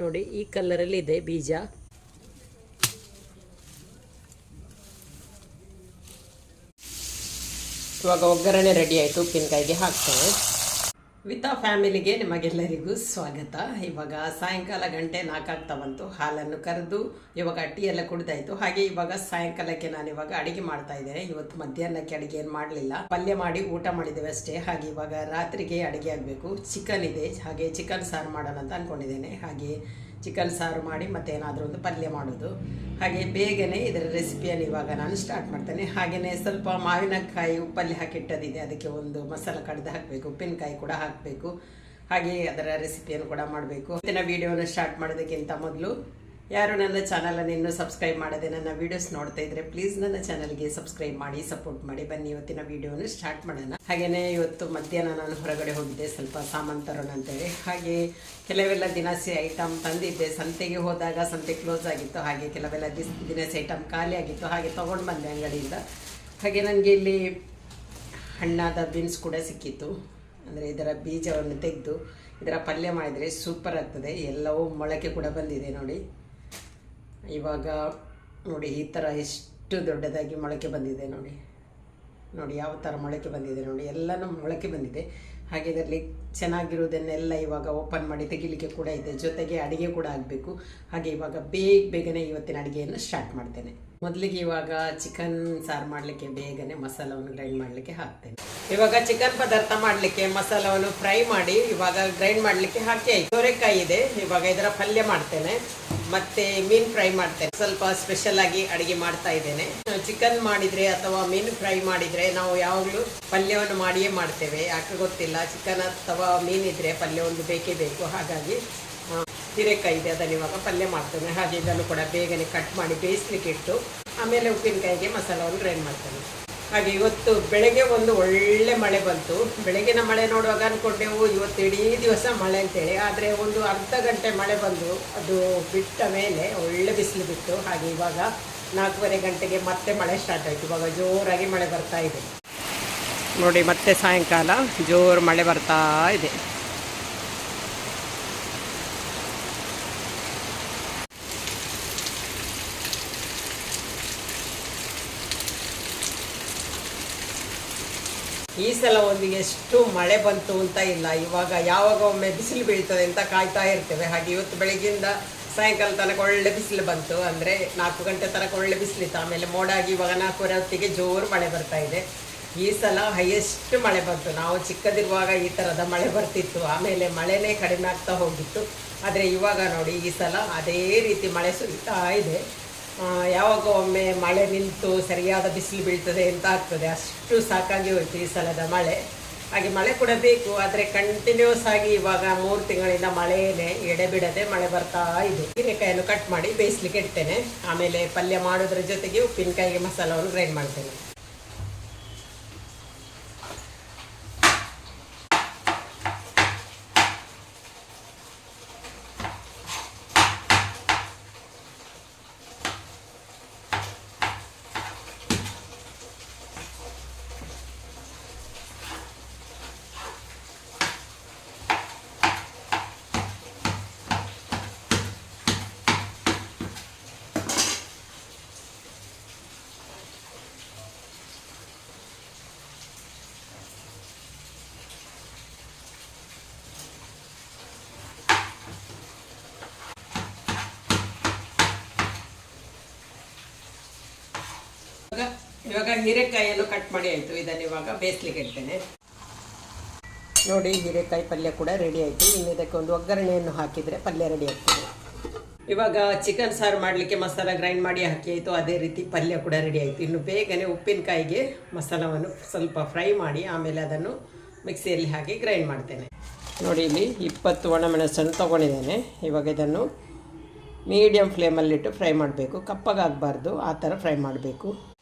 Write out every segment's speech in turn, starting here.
ನೋಡಿ ಈ ಕಲ್ಲರಲ್ಲಿ ಇದೆ ಬೀಜ. ಇವಾಗ ಒಗ್ಗರಣೆ ರೆಡಿ ಆಯಿತು ಉಪ್ಪಿನಕಾಯಿಗೆ ಹಾಕ್ತೇವೆ. ವಿತಾ ಫ್ಯಾಮಿಲಿಗೆ ನಿಮಗೆಲ್ಲರಿಗೂ ಸ್ವಾಗತ. ಇವಾಗ ಸಾಯಂಕಾಲ ಗಂಟೆ ನಾಲ್ಕಾಗ್ತಾ ಬಂತು ಹಾಲನ್ನು ಕರೆದು ಇವಾಗ ಟೀ ಎಲ್ಲ ಕುಡಿದಾಯ್ತು. ಹಾಗೆ ಇವಾಗ ಸಾಯಂಕಾಲಕ್ಕೆ ನಾನು ಇವಾಗ ಅಡಿಗೆ ಮಾಡ್ತಾ ಇದ್ದೇನೆ. ಇವತ್ತು ಮಧ್ಯಾಹ್ನಕ್ಕೆ ಅಡಿಗೆ ಏನು ಮಾಡಲಿಲ್ಲ. ಪಲ್ಯ ಮಾಡಿ ಊಟ ಮಾಡಿದ್ದೇವೆ ಅಷ್ಟೇ. ಹಾಗೆ ಇವಾಗ ರಾತ್ರಿಗೆ ಅಡಿಗೆ ಆಗಬೇಕು. ಚಿಕನ್ ಇದೆ. ಹಾಗೆ ಚಿಕನ್ ಸಾರು ಮಾಡೋಣ ಅಂತ ಅಂದ್ಕೊಂಡಿದ್ದೇನೆ ಹಾಗೆ ಚಿಕನ್ ಸಾರು ಮಾಡಿ ಮತ್ತೆ ಏನಾದರೂ ಒಂದು ಪಲ್ಯ ಮಾಡೋದು. ಹಾಗೆ ಬೇಗನೆ ಇದರ ರೆಸಿಪಿಯನ್ನು ಇವಾಗ ನಾನು ಸ್ಟಾರ್ಟ್ ಮಾಡ್ತೇನೆ. ಹಾಗೆಯೇ ಸ್ವಲ್ಪ ಮಾವಿನಕಾಯಿ ಉಪ್ಪಲ್ಲಿ ಹಾಕಿಟ್ಟದಿದೆ ಅದಕ್ಕೆ ಒಂದು ಮಸಾಲೆ ಕಡ್ದು ಹಾಕಬೇಕು. ಉಪ್ಪಿನಕಾಯಿ ಕೂಡ ಹಾಕಬೇಕು. ಹಾಗೆ ಅದರ ರೆಸಿಪಿಯನ್ನು ಕೂಡ ಮಾಡಬೇಕು. ಇವತ್ತಿನ ವಿಡಿಯೋನ ಸ್ಟಾರ್ಟ್ ಮಾಡೋದಕ್ಕಿಂತ ಮೊದಲು ಯಾರು ನನ್ನ ಚಾನಲನ್ನು ಇನ್ನೂ ಸಬ್ಸ್ಕ್ರೈಬ್ ಮಾಡದೆ ನನ್ನ ವಿಡಿಯೋಸ್ ನೋಡ್ತಾ ಇದ್ರೆ ಪ್ಲೀಸ್ ನನ್ನ ಚಾನಲ್ಗೆ ಸಬ್ಸ್ಕ್ರೈಬ್ ಮಾಡಿ ಸಪೋರ್ಟ್ ಮಾಡಿ. ಬನ್ನಿ ಇವತ್ತಿನ ವಿಡಿಯೋನ ಸ್ಟಾರ್ಟ್ ಮಾಡೋಣ. ಹಾಗೆಯೇ ಇವತ್ತು ಮಧ್ಯಾಹ್ನ ನಾನು ಹೊರಗಡೆ ಹೋಗಿದ್ದೆ, ಸ್ವಲ್ಪ ಸಾಮಾನು ತರೋಣ ಅಂತೇಳಿ. ಹಾಗೆ ಕೆಲವೆಲ್ಲ ದಿನಸಿ ಐಟಮ್ ತಂದಿದ್ದೆ. ಸಂತೆಗೆ ಹೋದಾಗ ಸಂತೆ ಕ್ಲೋಸ್ ಆಗಿತ್ತು. ಹಾಗೆ ಕೆಲವೆಲ್ಲ ದಿಸ್, ದಿನಸಿ ಐಟಮ್ ಖಾಲಿ ಆಗಿತ್ತು. ಹಾಗೆ ತೊಗೊಂಡು ಬಂದೆ ಅಂಗಡಿಯಿಂದ. ಹಾಗೆ ನನಗೆ ಇಲ್ಲಿ ಹಣ್ಣಾದ ಬೀನ್ಸ್ ಕೂಡ ಸಿಕ್ಕಿತ್ತು. ಅಂದರೆ ಇದರ ಬೀಜವನ್ನು ತೆಗೆದು, ಇದರ ಪಲ್ಯ ಮಾಡಿದರೆ ಸೂಪರ್ ಆಗ್ತದೆ. ಎಲ್ಲವೂ ಮೊಳಕೆ ಕೂಡ ಬಂದಿದೆ ನೋಡಿ. ಇವಾಗ ನೋಡಿ ಈ ಥರ ಎಷ್ಟು ದೊಡ್ಡದಾಗಿ ಮೊಳಕೆ ಬಂದಿದೆ ನೋಡಿ. ನೋಡಿ ಯಾವ ಥರ ಮೊಳಕೆ ಬಂದಿದೆ ನೋಡಿ, ಎಲ್ಲನೂ ಮೊಳಕೆ ಬಂದಿದೆ. ಹಾಗೆ ಇದರಲ್ಲಿ ಚೆನ್ನಾಗಿರೋದನ್ನೆಲ್ಲ ಇವಾಗ ಓಪನ್ ಮಾಡಿ ತೆಗಿಲಿಕ್ಕೆ ಕೂಡ ಇದೆ. ಜೊತೆಗೆ ಅಡಿಗೆ ಕೂಡ ಆಗಬೇಕು. ಹಾಗೆ ಇವಾಗ ಬೇಗ ಬೇಗನೆ ಇವತ್ತಿನ ಅಡುಗೆಯನ್ನು ಸ್ಟಾರ್ಟ್ ಮಾಡ್ತೇನೆ. ಮೊದಲಿಗೆ ಇವಾಗ ಚಿಕನ್ ಸಾರು ಮಾಡಲಿಕ್ಕೆ ಬೇಗನೆ ಮಸಾಲವನ್ನು ಗ್ರೈಂಡ್ ಮಾಡಲಿಕ್ಕೆ ಹಾಕ್ತೇನೆ. ಇವಾಗ ಚಿಕನ್ ಪದಾರ್ಥ ಮಾಡಲಿಕ್ಕೆ ಮಸಾಲವನ್ನು ಫ್ರೈ ಮಾಡಿ ಇವಾಗ ಗ್ರೈಂಡ್ ಮಾಡಲಿಕ್ಕೆ ಹಾಕಿ ಆಯ್ತು. ಸೋರೆಕಾಯಿ ಇದೆ. ಇವಾಗ ಇದರ ಪಲ್ಯ ಮಾಡ್ತೇನೆ. ಮತ್ತೆ ಮೀನ್ ಫ್ರೈ ಮಾಡ್ತೇನೆ. ಸ್ವಲ್ಪ ಸ್ಪೆಷಲ್ ಆಗಿ ಅಡಿಗೆ ಮಾಡ್ತಾ ಇದ್ದೇನೆ. ಚಿಕನ್ ಮಾಡಿದ್ರೆ ಅಥವಾ ಮೀನು ಫ್ರೈ ಮಾಡಿದ್ರೆ ನಾವು ಯಾವಾಗಲೂ ಪಲ್ಯವನ್ನು ಮಾಡಿಯೇ ಮಾಡ್ತೇವೆ. ಯಾಕೆ ಗೊತ್ತಿಲ್ಲ. ಚಿಕನ್ ಅಥವಾ ಮೀನಿದ್ರೆ ಪಲ್ಯ ಒಂದು ಬೇಕೇ ಬೇಕು. ಹಾಗಾಗಿ ಹಿರೇಕಾಯಿ ಇದೆ. ಅದನ್ನು ಇವಾಗ ಪಲ್ಯ ಮಾಡ್ತೇನೆ. ಹಾಗೆ ಇದನ್ನು ಕೂಡ ಬೇಗನೆ ಕಟ್ ಮಾಡಿ ಬೇಯಿಸ್ಲಿಕ್ಕೆ ಇಟ್ಟು, ಆಮೇಲೆ ಉಪ್ಪಿನಕಾಯಿಗೆ ಮಸಾಲವನ್ನು ಗ್ರೈಂಡ್ ಮಾಡ್ತೇನೆ. ಹಾಗೆ ಇವತ್ತು ಬೆಳಗ್ಗೆ ಒಂದು ಒಳ್ಳೆ ಮಳೆ ಬಂತು. ಬೆಳಗಿನ ಮಳೆ ನೋಡುವಾಗ ಅಂದ್ಕೊಂಡೆವು ಇವತ್ತು ಇಡೀ ದಿವಸ ಮಳೆ ಅಂತೇಳಿ. ಆದರೆ ಒಂದು ಅರ್ಧ ಗಂಟೆ ಮಳೆ ಬಂದು ಅದು ಬಿಟ್ಟ ಮೇಲೆ ಒಳ್ಳೆ ಬಿಸಿಲು ಬಿತ್ತು. ಹಾಗೆ ಇವಾಗ ನಾಲ್ಕೂವರೆ ಗಂಟೆಗೆ ಮತ್ತೆ ಮಳೆ ಸ್ಟಾರ್ಟ್ ಆಯಿತು. ಇವಾಗ ಜೋರಾಗಿ ಮಳೆ ಬರ್ತಾ ಇದೆ. ನೋಡಿ, ಮತ್ತೆ ಸಾಯಂಕಾಲ ಜೋರು ಮಳೆ ಬರ್ತಾ ಇದೆ. ಈ ಸಲ ಒಂದು ಎಷ್ಟು ಮಳೆ ಬಂತು ಅಂತ ಇಲ್ಲ. ಇವಾಗ ಯಾವಾಗ ಒಮ್ಮೆ ಬಿಸಿಲು ಬೀಳ್ತದೆ ಅಂತ ಕಾಯ್ತಾ ಇರ್ತೇವೆ. ಹಾಗೆ ಇವತ್ತು ಬೆಳಗ್ಗಿಂದ ಸಾಯಂಕಾಲ ತನಕ ಒಳ್ಳೆ ಬಿಸಿಲು ಬಂತು. ಅಂದರೆ ನಾಲ್ಕು ಗಂಟೆ ತನಕ ಒಳ್ಳೆ ಬಿಸಿಲಿತ್ತು. ಆಮೇಲೆ ಮೋಡಾಗಿ ಇವಾಗ ನಾಲ್ಕೂವರೆ ಹೊತ್ತಿಗೆ ಜೋರು ಮಳೆ ಬರ್ತಾ ಇದೆ. ಈ ಸಲ ಹೈಯೆಸ್ಟ್ ಮಳೆ ಬಂತು. ನಾವು ಚಿಕ್ಕದಿರುವಾಗ ಈ ಥರದ ಮಳೆ ಬರ್ತಿತ್ತು. ಆಮೇಲೆ ಮಳೆನೇ ಕಡಿಮೆ ಆಗ್ತಾ ಹೋಗಿತ್ತು. ಆದರೆ ಇವಾಗ ನೋಡಿ ಈ ಸಲ ಅದೇ ರೀತಿ ಮಳೆ ಸುರಿತಾ ಇದೆ. ಯಾವಾಗ ಒಮ್ಮೆ ಮಳೆ ನಿಂತು ಸರಿಯಾದ ಬಿಸಿಲು ಬೀಳ್ತದೆ ಅಂತ ಆಗ್ತದೆ. ಅಷ್ಟು ಸಾಕಾಗಿ ಹೋಯ್ತು ಈ ಸಲದ ಮಳೆ. ಹಾಗೆ ಮಳೆ ಕೂಡ ಬೇಕು, ಆದರೆ ಕಂಟಿನ್ಯೂಸ್ ಆಗಿ ಇವಾಗ ಮೂರು ತಿಂಗಳಿಂದ ಮಳೆನೇ ಎಡೆಬಿಡದೆ ಮಳೆ ಬರ್ತಾ ಇದೆ. ಹೀರೆಕಾಯನ್ನು ಕಟ್ ಮಾಡಿ ಬೇಯಿಸ್ಲಿಕ್ಕೆ ಇಡ್ತೇನೆ. ಆಮೇಲೆ ಪಲ್ಯ ಮಾಡೋದ್ರ ಜೊತೆಗೆ ಉಪ್ಪಿನಕಾಯಿಗೆ ಮಸಾಲವನ್ನು ಗ್ರೈಂಡ್ ಮಾಡ್ತೇನೆ ಇವಾಗ ಹೀರೆಕಾಯಿಯನ್ನು ಕಟ್ ಮಾಡಿ ಆಯಿತು. ಇದನ್ನು ಇವಾಗ ಬೇಯಿಸ್ಲಿಕ್ಕೆ ಇಡ್ತೇನೆ. ನೋಡಿ, ಹೀರೆಕಾಯಿ ಪಲ್ಯ ಕೂಡ ರೆಡಿ ಆಯಿತು. ಇನ್ನು ಇದಕ್ಕೆ ಒಂದು ಒಗ್ಗರಣೆಯನ್ನು ಹಾಕಿದರೆ ಪಲ್ಯ ರೆಡಿ ಆಗ್ತದೆ. ಇವಾಗ ಚಿಕನ್ ಸಾರು ಮಾಡಲಿಕ್ಕೆ ಮಸಾಲ ಗ್ರೈಂಡ್ ಮಾಡಿ ಹಾಕಿ ಆಯಿತು. ಅದೇ ರೀತಿ ಪಲ್ಯ ಕೂಡ ರೆಡಿ ಆಯಿತು. ಇನ್ನು ಬೇಗನೆ ಉಪ್ಪಿನಕಾಯಿಗೆ ಮಸಾಲವನ್ನು ಸ್ವಲ್ಪ ಫ್ರೈ ಮಾಡಿ, ಆಮೇಲೆ ಅದನ್ನು ಮಿಕ್ಸಿಯಲ್ಲಿ ಹಾಕಿ ಗ್ರೈಂಡ್ ಮಾಡ್ತೇನೆ. ನೋಡಿ, ಇಲ್ಲಿ ಇಪ್ಪತ್ತು ಒಣಮೆಣಸನ್ನು ತೊಗೊಂಡಿದ್ದೇನೆ. ಇವಾಗ ಇದನ್ನು ಮೀಡಿಯಮ್ ಫ್ಲೇಮಲ್ಲಿಟ್ಟು ಫ್ರೈ ಮಾಡಬೇಕು. ಕಪ್ಪಗಾಗಬಾರ್ದು. ಆ ಥರ ಫ್ರೈ ಮಾಡಬೇಕು.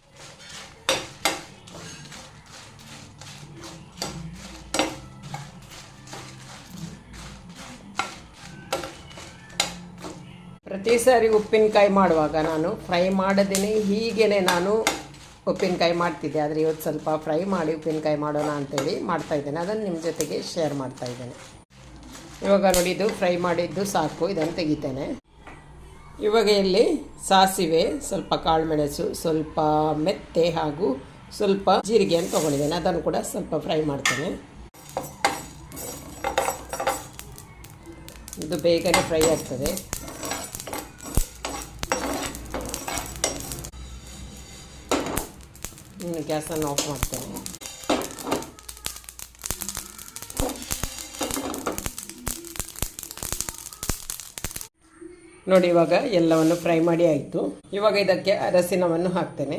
ಪ್ರತಿ ಸಾರಿ ಉಪ್ಪಿನಕಾಯಿ ಮಾಡುವಾಗ ನಾನು ಫ್ರೈ ಮಾಡದೇನೆ, ಹೀಗೇನೆ ನಾನು ಉಪ್ಪಿನಕಾಯಿ ಮಾಡ್ತಿದ್ದೆ. ಆದರೆ ಇವತ್ತು ಸ್ವಲ್ಪ ಫ್ರೈ ಮಾಡಿ ಉಪ್ಪಿನಕಾಯಿ ಮಾಡೋಣ ಅಂತೇಳಿ ಮಾಡ್ತಾ ಇದ್ದೇನೆ. ಅದನ್ನು ನಿಮ್ಮ ಜೊತೆಗೆ ಶೇರ್ ಮಾಡ್ತಾ ಇದ್ದೇನೆ. ಇವಾಗ ನೋಡಿ, ಇದು ಫ್ರೈ ಮಾಡಿದ್ದು ಸಾಕು. ಇದನ್ನು ತೆಗಿತೇನೆ. ಇವಾಗ ಇಲ್ಲಿ ಸಾಸಿವೆ, ಸ್ವಲ್ಪ ಕಾಳುಮೆಣಸು, ಸ್ವಲ್ಪ ಮೆತ್ತೆ ಹಾಗೂ ಸ್ವಲ್ಪ ಜೀರಿಗೆ ಅಂತ ತೊಗೊಂಡಿದ್ದೇನೆ. ಅದನ್ನು ಕೂಡ ಸ್ವಲ್ಪ ಫ್ರೈ ಮಾಡ್ತೇನೆ. ಇದು ಬೇಗನೆ ಫ್ರೈ ಆಗ್ತದೆ. ಇನ್ನು ಗ್ಯಾಸನ್ನು ಆಫ್ ಮಾಡ್ತೇನೆ ನೋಡಿ, ಇವಾಗ ಎಲ್ಲವನ್ನು ಫ್ರೈ ಮಾಡಿ ಆಯಿತು. ಇವಾಗ ಇದಕ್ಕೆ ಅರಸಿನವನ್ನು ಹಾಕ್ತೇನೆ.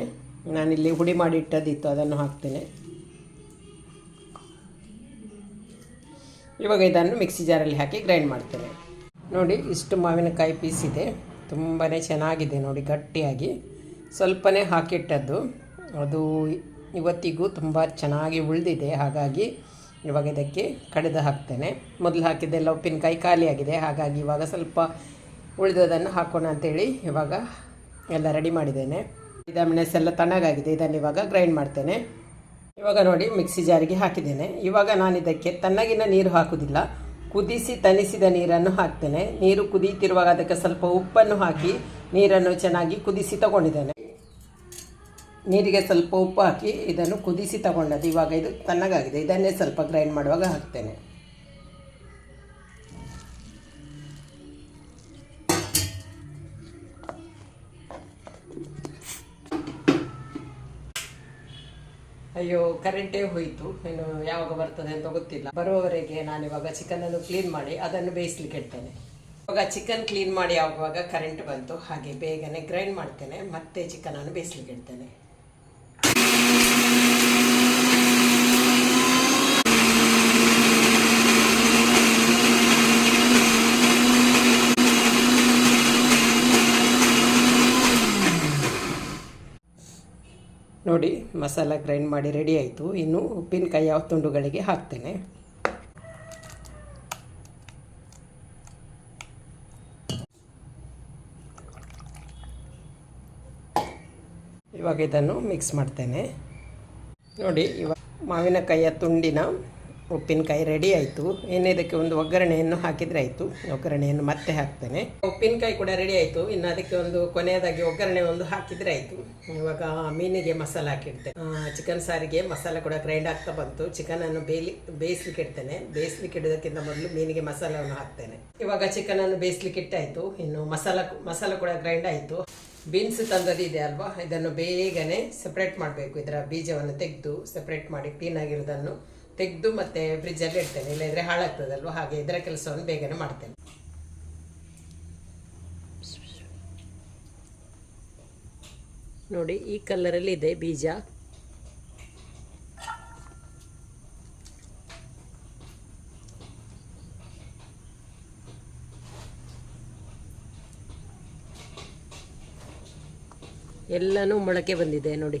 ನಾನಿಲ್ಲಿ ಹುಡಿ ಮಾಡಿ ಇಟ್ಟದಿತ್ತು, ಅದನ್ನು ಹಾಕ್ತೇನೆ. ಇವಾಗ ಇದನ್ನು ಮಿಕ್ಸಿ ಜಾರಲ್ಲಿ ಹಾಕಿ ಗ್ರೈಂಡ್ ಮಾಡ್ತೇನೆ. ನೋಡಿ, ಇಷ್ಟು ಮಾವಿನಕಾಯಿ ಪೀಸ್ ಇದೆ ತುಂಬಾ ಚೆನ್ನಾಗಿದೆ ನೋಡಿ, ಗಟ್ಟಿಯಾಗಿ. ಸ್ವಲ್ಪನೇ ಹಾಕಿಟ್ಟದ್ದು. ಅದು ಇವತ್ತಿಗೂ ತುಂಬ ಚೆನ್ನಾಗಿ ಉಳಿದಿದೆ, ಹಾಗಾಗಿ ಇವಾಗ ಇದಕ್ಕೆ ಕಡಿದು ಹಾಕ್ತೇನೆ. ಮೊದಲು ಹಾಕಿದ್ದೆಲ್ಲ ಉಪ್ಪಿನಕಾಯಿ ಖಾಲಿಯಾಗಿದೆ ಹಾಗಾಗಿ ಇವಾಗ ಸ್ವಲ್ಪ ಉಳಿದದನ್ನು ಹಾಕೋಣ ಅಂತೇಳಿ ಇವಾಗ ಎಲ್ಲ ರೆಡಿ ಮಾಡಿದ್ದೇನೆ. ಇದ ಮೆಣಸೆಲ್ಲ ತಣ್ಣಗಾಗಿದೆ, ಇದನ್ನು ಇವಾಗ ಗ್ರೈಂಡ್ ಮಾಡ್ತೇನೆ. ಇವಾಗ ನೋಡಿ ಮಿಕ್ಸಿ ಜಾರಿಗೆ ಹಾಕಿದ್ದೇನೆ. ಇವಾಗ ನಾನು ಇದಕ್ಕೆ ತಣ್ಣಗಿನ ನೀರು ಹಾಕುವುದಿಲ್ಲ, ಕುದಿಸಿ ತನಿಸಿದ ನೀರನ್ನು ಹಾಕ್ತೇನೆ. ನೀರು ಕುದೀತಿರುವಾಗ ಅದಕ್ಕೆ ಸ್ವಲ್ಪ ಉಪ್ಪನ್ನು ಹಾಕಿ ನೀರನ್ನು ಚೆನ್ನಾಗಿ ಕುದಿಸಿ ತಗೊಂಡಿದ್ದೇನೆ. ನೀರಿಗೆ ಸ್ವಲ್ಪ ಉಪ್ಪು ಹಾಕಿ ಇದನ್ನು ಕುದಿಸಿ ತಗೊಂಡದ್ದು. ಇವಾಗ ಇದು ತಣ್ಣಗಾಗಿದೆ. ಇದನ್ನೇ ಸ್ವಲ್ಪ ಗ್ರೈಂಡ್ ಮಾಡುವಾಗ ಹಾಕ್ತೇನೆ. ಅಯ್ಯೋ ಕರೆಂಟೇ ಹೋಯಿತು. ಇನ್ನು ಯಾವಾಗ ಬರ್ತದೆ ಅಂತ ಗೊತ್ತಿಲ್ಲ. ಬರುವವರೆಗೆ ಚಿಕನ್ ಅನ್ನು ಕ್ಲೀನ್ ಮಾಡಿ ಅದನ್ನು ಬೇಯಿಸ್ಲಿಕ್ಕೆ ಇಡ್ತೇನೆ ಇವಾಗ ಚಿಕನ್ ಕ್ಲೀನ್ ಮಾಡಿ ಆಗುವಾಗ ಕರೆಂಟ್ ಬಂತು. ಹಾಗೆ ಬೇಗನೆ ಗ್ರೈಂಡ್ ಮಾಡ್ತೇನೆ. ಮತ್ತೆ ಚಿಕನನ್ನು ಬೇಯಿಸ್ಲಿಕ್ಕೆ ಇಡ್ತೇನೆ ನೋಡಿ ಮಸಾಲ ಗ್ರೈಂಡ್ ಮಾಡಿ ರೆಡಿ ಆಯಿತು. ಇನ್ನು ಉಪ್ಪಿನಕಾಯಿ ಯಾವ ತುಂಡುಗಳಿಗೆ ಹಾಕ್ತೇನೆ. ಇವಾಗ ಇದನ್ನು ಮಿಕ್ಸ್ ಮಾಡ್ತೇನೆ. ನೋಡಿ ಇವಾಗ ಮಾವಿನಕಾಯಿಯ ತುಂಡಿನ ಉಪ್ಪಿನಕಾಯಿ ರೆಡಿ ಆಯಿತು. ಇನ್ನು ಇದಕ್ಕೆ ಒಂದು ಒಗ್ಗರಣೆಯನ್ನು ಹಾಕಿದರೆ ಆಯಿತು. ಒಗ್ಗರಣೆಯನ್ನು ಮತ್ತೆ ಹಾಕ್ತೇನೆ. ಉಪ್ಪಿನಕಾಯಿ ಕೂಡ ರೆಡಿ ಆಯಿತು. ಇನ್ನು ಅದಕ್ಕೆ ಒಂದು ಕೊನೆಯದಾಗಿ ಒಗ್ಗರಣೆ ಒಂದು ಹಾಕಿದರೆ ಆಯಿತು. ಇವಾಗ ಮೀನಿಗೆ ಮಸಾಲ ಹಾಕಿಡ್ತೇನೆ ಚಿಕನ್ ಸಾರಿಗೆ ಮಸಾಲ ಕೂಡ ಗ್ರೈಂಡ್ ಆಗ್ತಾ ಬಂತು. ಚಿಕನನ್ನು ಬೇಲಿ, ಬೇಯಿಸ್ಲಿಕ್ಕೆ ಇಡ್ತೇನೆ. ಬೇಯಿಸ್ಲಿಕ್ಕೆ ಇಡೋದಕ್ಕಿಂತ ಮೊದಲು ಮೀನಿಗೆ ಮಸಾಲವನ್ನು ಹಾಕ್ತೇನೆ. ಇವಾಗ ಚಿಕನನ್ನು ಬೇಯಿಸ್ಲಿಕ್ಕೆ ಇಟ್ಟಾಯಿತು. ಇನ್ನು ಮಸಾಲ ಮಸಾಲ ಕೂಡ ಗ್ರೈಂಡ್ ಆಯಿತು. ಬೀನ್ಸ್ ತಂದದಿದೆ ಅಲ್ವಾ? ಇದನ್ನು ಬೇಗನೆ ಸಪ್ರೇಟ್ ಮಾಡಬೇಕು. ಇದರ ಬೀಜವನ್ನು ತೆಗೆದು ಸಪ್ರೇಟ್ ಮಾಡಿ ಕ್ಲೀನ್ ಆಗಿರೋದನ್ನು. ತೆಗೆದು ಮತ್ತೆ ಫ್ರಿಜ್ಜಲ್ಲಿ ಇಡ್ತೇನೆ. ಇಲ್ಲದ್ರೆ ಹಾಳಾಗ್ತದಲ್ವ? ಹಾಗೆ ಇದರ ಕೆಲಸವನ್ನು ಬೇಗನೆ ಮಾಡ್ತೇನೆ. ನೋಡಿ, ಈ ಕಲ್ಲರಲ್ಲಿ ಇದೆ ಬೀಜ. ಎಲ್ಲನೂ ಮೊಳಕೆ ಬಂದಿದೆ ನೋಡಿ.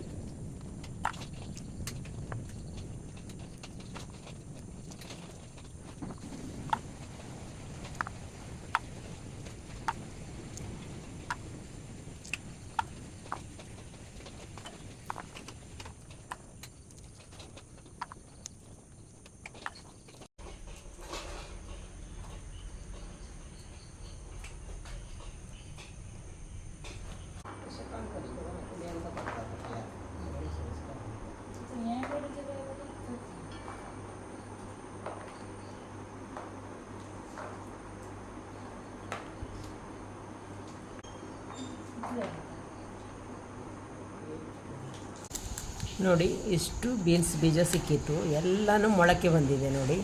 ನೋಡಿ, ಇಷ್ಟು ಬೀನ್ಸ್ ಬೀಜ ಸಿಕ್ಕಿತ್ತು. ಎಲ್ಲನೂ ಮೊಳಕೆ ಬಂದಿದೆ ನೋಡಿ.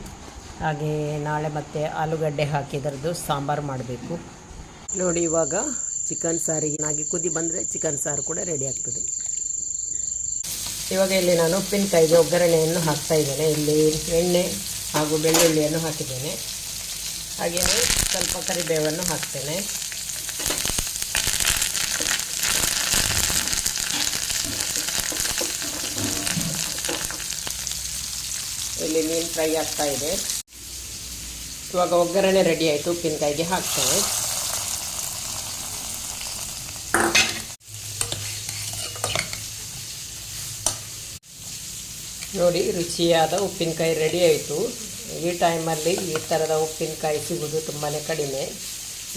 ಹಾಗೆ ನಾಳೆ ಮತ್ತೆ ಆಲೂಗಡ್ಡೆ ಹಾಕಿ ಇದರದ್ದು ಸಾಂಬಾರು ಮಾಡಬೇಕು. ನೋಡಿ, ಇವಾಗ ಚಿಕನ್ ಸಾರಿಗಿನಾಗಿ ಕುದಿ ಬಂದರೆ ಚಿಕನ್ ಸಾರು ಕೂಡ ರೆಡಿ ಆಗ್ತದೆ. ಇವಾಗ ಇಲ್ಲಿ ನಾನು ಉಪ್ಪಿನಕಾಯಿಗೆ ಒಗ್ಗರಣೆಯನ್ನು ಹಾಕ್ತಾ ಇದ್ದೇನೆ. ಇಲ್ಲಿ ಎಣ್ಣೆ ಹಾಗೂ ಬೆಳ್ಳುಳ್ಳಿಯನ್ನು ಹಾಕಿದ್ದೇನೆ. ಹಾಗೆಯೇ ಸ್ವಲ್ಪ ಕರಿಬೇವನ್ನು ಹಾಕ್ತೇನೆ. ಇಲ್ಲಿ ಮೀನು ಫ್ರೈ ಆಗ್ತಾ ಇದೆ. ಇವಾಗ ಒಗ್ಗರಣೆ ರೆಡಿ ಆಯಿತು, ಉಪ್ಪಿನಕಾಯಿಗೆ ಹಾಕ್ತೇವೆ ನೋಡಿ, ರುಚಿಯಾದ ಉಪ್ಪಿನಕಾಯಿ ರೆಡಿ ಆಯಿತು. ಈ ಟೈಮಲ್ಲಿ ಈ ಥರದ ಉಪ್ಪಿನಕಾಯಿ ಸಿಗೋದು ತುಂಬಾ ಕಡಿಮೆ.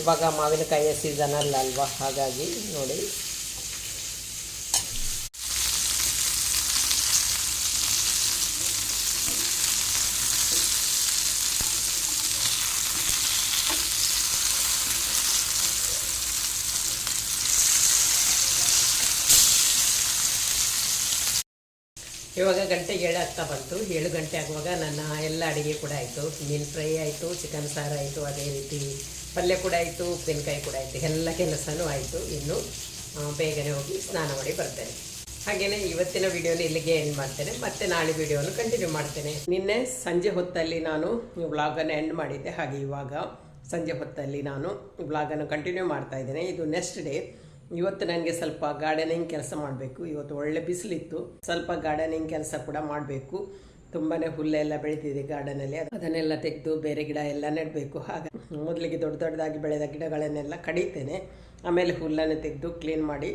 ಇವಾಗ ಮಾವಿನಕಾಯಿಯ ಸೀಸನ್ ಅಲ್ಲ ಅಲ್ವಾ? ಹಾಗಾಗಿ ನೋಡಿ. ಇವಾಗ ಗಂಟೆಗೆ ಏಳು ಆಗ್ತಾ ಬಂತು. ಏಳು ಗಂಟೆ ಆಗುವಾಗ ನನ್ನ ಎಲ್ಲ ಅಡುಗೆ ಕೂಡ ಆಯಿತು. ಮೀನು ಫ್ರೈ ಆಯಿತು ಚಿಕನ್ ಸಾರು ಆಯಿತು, ಅದೇ ರೀತಿ ಪಲ್ಯ ಕೂಡ ಆಯಿತು, ಉಪ್ಪಿನಕಾಯಿ ಕೂಡ ಆಯಿತು. ಎಲ್ಲ ಕೆಲಸನೂ ಆಯಿತು. ಇನ್ನು ಬೇಗನೆ ಹೋಗಿ ಸ್ನಾನ ಮಾಡಿ ಬರ್ತೇನೆ. ಹಾಗೆಯೇ ಇವತ್ತಿನ ವಿಡಿಯೋನ ಇಲ್ಲಿಗೆ ಎಂಡ್ ಮಾಡ್ತೇನೆ. ಮತ್ತೆ ನಾಳೆ ವಿಡಿಯೋನ ಕಂಟಿನ್ಯೂ ಮಾಡ್ತೇನೆ. ನಿನ್ನೆ ಸಂಜೆ ಹೊತ್ತಲ್ಲಿ ನಾನು ವ್ಲಾಗನ್ನು ಎಂಡ್ ಮಾಡಿದ್ದೆ. ಹಾಗೆ ಇವಾಗ ಸಂಜೆ ಹೊತ್ತಲ್ಲಿ ನಾನು ವ್ಲಾಗನ್ನು ಕಂಟಿನ್ಯೂ ಮಾಡ್ತಾ ಇದ್ದೇನೆ. ಇದು ನೆಕ್ಸ್ಟ್ ಡೇ ಇವತ್ತು ನನಗೆ ಸ್ವಲ್ಪ ಗಾರ್ಡನಿಂಗ್ ಕೆಲಸ ಮಾಡಬೇಕು. ಇವತ್ತು ಒಳ್ಳೆ ಬಿಸಿಲಿತ್ತು. ಸ್ವಲ್ಪ ಗಾರ್ಡನಿಂಗ್ ಕೆಲಸ ಕೂಡ ಮಾಡಬೇಕು. ತುಂಬಾ ಹುಲ್ಲೆಲ್ಲ ಬೆಳೀತಿದೆ ಗಾರ್ಡನಲ್ಲಿ ಅದನ್ನೆಲ್ಲ ತೆಗೆದು ಬೇರೆ ಗಿಡ ಎಲ್ಲ ನೆಡಬೇಕು. ಹಾಗೆ ಮೊದಲಿಗೆ ದೊಡ್ಡ ದೊಡ್ಡದಾಗಿ ಬೆಳೆದ ಗಿಡಗಳನ್ನೆಲ್ಲ ಕಡಿತೇನೆ. ಆಮೇಲೆ ಹುಲ್ಲನ್ನು ತೆಗೆದು ಕ್ಲೀನ್ ಮಾಡಿ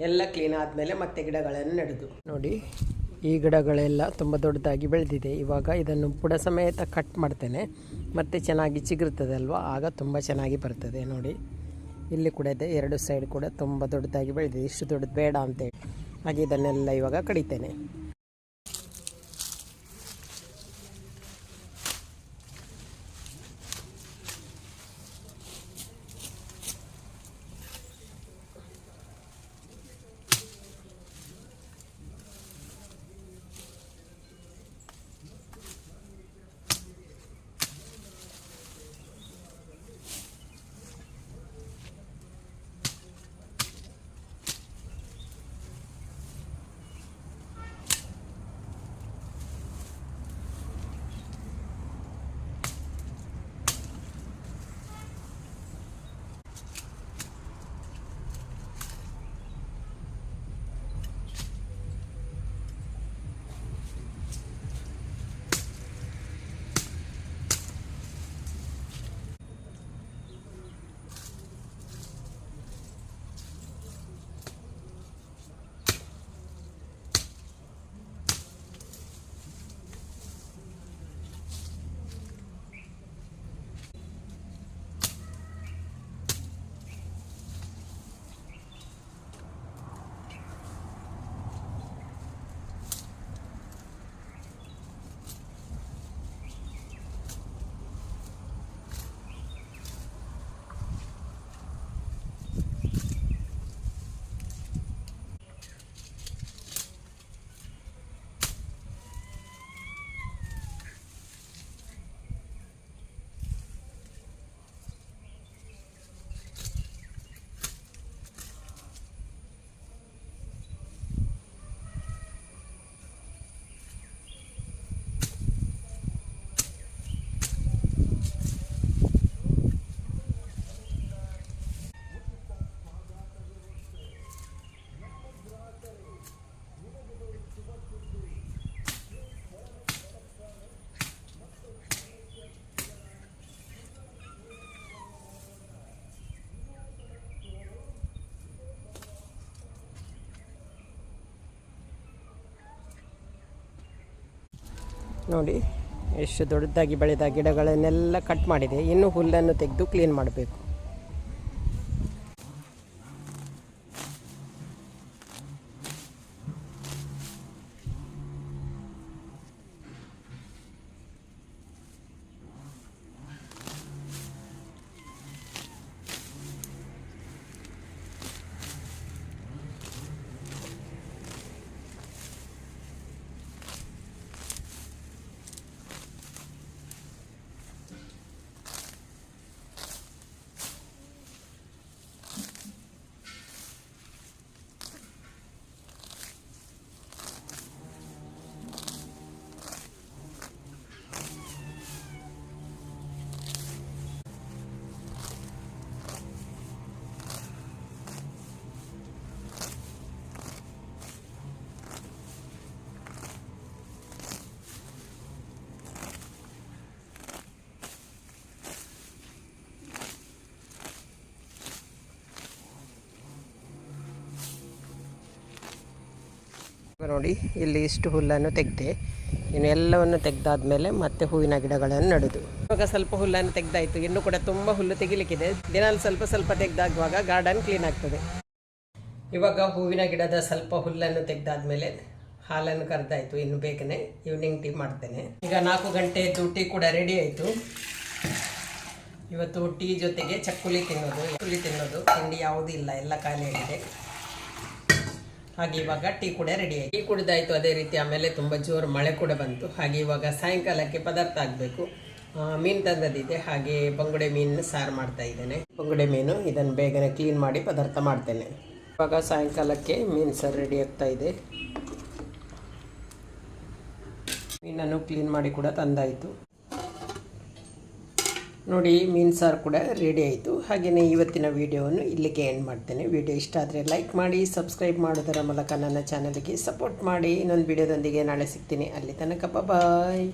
ಎಲ್ಲ ಕ್ಲೀನ್ ಆದಮೇಲೆ ಮತ್ತೆ ಗಿಡಗಳನ್ನು ನೆಡೋದು. ನೋಡಿ, ಈ ಗಿಡಗಳೆಲ್ಲ ತುಂಬ ದೊಡ್ಡದಾಗಿ ಬೆಳೆದಿದೆ. ಇವಾಗ ಇದನ್ನು ಬುಡ ಸಮೇತ ಕಟ್ ಮಾಡ್ತೇನೆ. ಮತ್ತೆ ಚೆನ್ನಾಗಿ ಚಿಗುರ್ತದೆ ಅಲ್ವಾ ಆಗ ತುಂಬ ಚೆನ್ನಾಗಿ ಬರ್ತದೆ. ನೋಡಿ. ಇಲ್ಲಿ ಕೂಡ ಇದೆ. ಎರಡು ಸೈಡ್ ಕೂಡ ತುಂಬ ದೊಡ್ಡದಾಗಿ ಬೆಳೆದಿದೆ. ಇಷ್ಟು ದೊಡ್ಡದು ಬೇಡ ಅಂತೇಳಿ. ಹಾಗೆ ಇದನ್ನೆಲ್ಲ ಇವಾಗ ಕಡಿತೇನೆ. ನೋಡಿ ಎಷ್ಟು ದೊಡ್ಡದಾಗಿ ಬೆಳೆದ ಗಿಡಗಳನ್ನೆಲ್ಲ ಕಟ್ ಮಾಡಿದೆ. ಇನ್ನು ಹುಲ್ಲನ್ನು ತೆಗೆದು ಕ್ಲೀನ್ ಮಾಡಬೇಕು. ನೋಡಿ, ಇಲ್ಲಿ ಇಷ್ಟು ಹುಲ್ಲನ್ನು ತೆಗೆದೆ, ಇನ್ನು ಎಲ್ಲವನ್ನು ತೆಗೆದಾದ್ಮೇಲೆ ಮತ್ತೆ ಹೂವಿನ ಗಿಡಗಳನ್ನು ನೆಡುದು. ಇವಾಗ ಸ್ವಲ್ಪ ಹುಲ್ಲನ್ನು ತೆಗೆದಾಯಿತು, ಇನ್ನು ಕೂಡ ತುಂಬ ಹುಲ್ಲು ತೆಗಿಲಿಕ್ಕಿದೆ. ದಿನಾಲು ಸ್ವಲ್ಪ ಸ್ವಲ್ಪ ತೆಗೆದಾಗುವಾಗ ಗಾರ್ಡನ್ ಕ್ಲೀನ್ ಆಗ್ತದೆ. ಇವಾಗ ಹೂವಿನ ಗಿಡದ ಸ್ವಲ್ಪ ಹುಲ್ಲನ್ನು ತೆಗೆದಾದ್ಮೇಲೆ ಹಾಲನ್ನು ಕರೆದಾಯ್ತು, ಇನ್ನು ಬೇಗನೆ ಈವ್ನಿಂಗ್ ಟೀ ಮಾಡ್ತೇನೆ. ಈಗ ನಾಲ್ಕು ಗಂಟೆ ಟೀ ಕೂಡ ರೆಡಿ ಆಯಿತು. ಇವತ್ತು ಟೀ ಜೊತೆಗೆ ಚಕ್ಕುಲಿ ತಿನ್ನೋದು ಚಕ್ಕುಲಿ ತಿನ್ನೋದು, ತಿಂಡಿ ಯಾವುದೂ ಇಲ್ಲ, ಎಲ್ಲ ಖಾಲಿಯಾಗಿದೆ ಹಾಗೆ ಇವಾಗ ಟೀ ಕೂಡ ರೆಡಿ ಆಯ್ತು. ಟೀ ಕುಡಿದಾಯ್ತು ಅದೇ ರೀತಿ, ಆಮೇಲೆ ತುಂಬ ಜೋರು ಮಳೆ ಕೂಡ ಬಂತು. ಹಾಗೆ ಇವಾಗ ಸಾಯಂಕಾಲಕ್ಕೆ ಪದಾರ್ಥ ಆಗಬೇಕು. ಮೀನು ತಂದದಿದೆ ಹಾಗೆ ಬಂಗುಡೆ ಮೀನು ಸಾರು ಮಾಡ್ತಾ ಇದ್ದೇನೆ. ಬಂಗುಡೆ ಮೀನು, ಇದನ್ನು ಬೇಗನೆ ಕ್ಲೀನ್ ಮಾಡಿ ಪದಾರ್ಥ ಮಾಡ್ತೇನೆ. ಇವಾಗ ಸಾಯಂಕಾಲಕ್ಕೆ ಮೀನು ಸಾರು ರೆಡಿ ಆಗ್ತಾ ಇದೆ. ಮೀನನ್ನು ಕ್ಲೀನ್ ಮಾಡಿ ಕೂಡ ತಂದಾಯಿತು. ನೋಡಿ, ಮೀನು ಸಾರು ಕೂಡ ರೆಡಿ ಆಯಿತು. ಹಾಗೆಯೇ ಇವತ್ತಿನ ವೀಡಿಯೋವನ್ನು ಇಲ್ಲಿಗೆ ಎಂಡ್ ಮಾಡ್ತೇನೆ. ವಿಡಿಯೋ ಇಷ್ಟ ಆದರೆ ಲೈಕ್ ಮಾಡಿ ಸಬ್ಸ್ಕ್ರೈಬ್ ಮಾಡೋದರ ಮೂಲಕ ನನ್ನ ಚಾನಲ್ಗೆ ಸಪೋರ್ಟ್ ಮಾಡಿ. ಇನ್ನೊಂದು ವಿಡಿಯೋದೊಂದಿಗೆ ನಾಳೆ ಸಿಗ್ತೀನಿ. ಅಲ್ಲಿ ತನಕ ಬಾಯ್